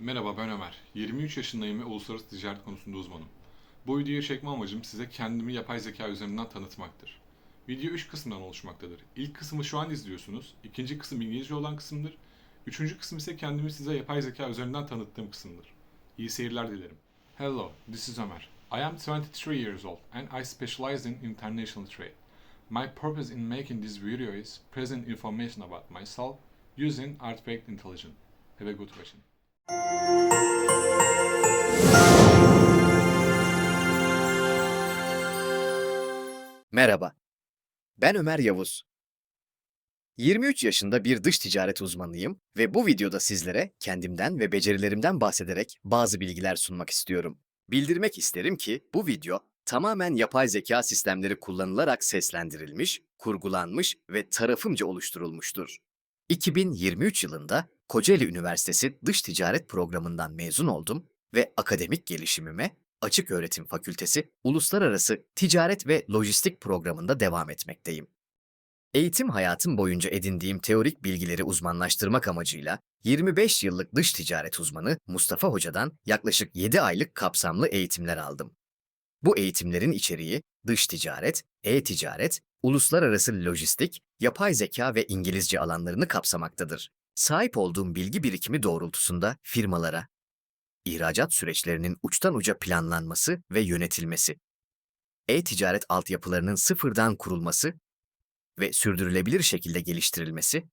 Merhaba ben Ömer. 23 yaşındayım ve uluslararası ticaret konusunda uzmanım. Bu videoyu çekme amacım size kendimi yapay zeka üzerinden tanıtmaktır. Video 3 kısımdan oluşmaktadır. İlk kısmı şu an izliyorsunuz. İkinci kısım İngilizce olan kısımdır. Üçüncü kısım ise kendimi size yapay zeka üzerinden tanıttığım kısımdır. İyi seyirler dilerim. Hello, this is Ömer. I am 23 years old and I specialize in international trade. My purpose in making this video is present information about myself using artificial intelligence. Have a good watching. Merhaba. Ben Ömer Yavuz. 23 yaşında bir dış ticaret uzmanıyım ve bu videoda sizlere kendimden ve becerilerimden bahsederek bazı bilgiler sunmak istiyorum. Bildirmek isterim ki bu video tamamen yapay zeka sistemleri kullanılarak seslendirilmiş, kurgulanmış ve tarafımca oluşturulmuştur. 2023 yılında Kocaeli Üniversitesi Dış Ticaret Programı'ndan mezun oldum ve akademik gelişimime Açık Öğretim Fakültesi Uluslararası Ticaret ve Lojistik programında devam etmekteyim. Eğitim hayatım boyunca edindiğim teorik bilgileri uzmanlaştırmak amacıyla 25 yıllık dış ticaret uzmanı Mustafa Hoca'dan yaklaşık 7 aylık kapsamlı eğitimler aldım. Bu eğitimlerin içeriği dış ticaret, e-ticaret, uluslararası lojistik, yapay zeka ve İngilizce alanlarını kapsamaktadır. Sahip olduğum bilgi birikimi doğrultusunda firmalara, ihracat süreçlerinin uçtan uca planlanması ve yönetilmesi, e-ticaret altyapılarının sıfırdan kurulması ve sürdürülebilir şekilde geliştirilmesi,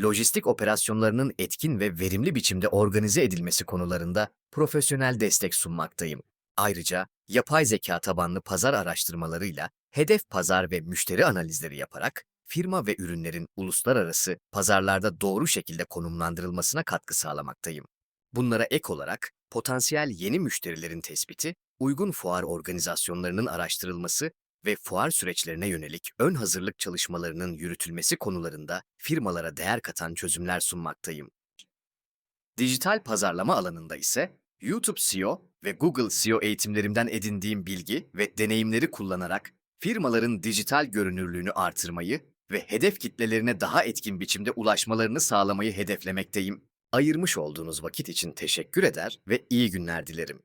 lojistik operasyonlarının etkin ve verimli biçimde organize edilmesi konularında profesyonel destek sunmaktayım. Ayrıca yapay zeka tabanlı pazar araştırmalarıyla hedef pazar ve müşteri analizleri yaparak firma ve ürünlerin uluslararası pazarlarda doğru şekilde konumlandırılmasına katkı sağlamaktayım. Bunlara ek olarak potansiyel yeni müşterilerin tespiti, uygun fuar organizasyonlarının araştırılması ve fuar süreçlerine yönelik ön hazırlık çalışmalarının yürütülmesi konularında firmalara değer katan çözümler sunmaktayım. Dijital pazarlama alanında ise YouTube SEO ve Google SEO eğitimlerimden edindiğim bilgi ve deneyimleri kullanarak firmaların dijital görünürlüğünü artırmayı ve hedef kitlelerine daha etkin biçimde ulaşmalarını sağlamayı hedeflemekteyim. Ayırmış olduğunuz vakit için teşekkür eder ve iyi günler dilerim.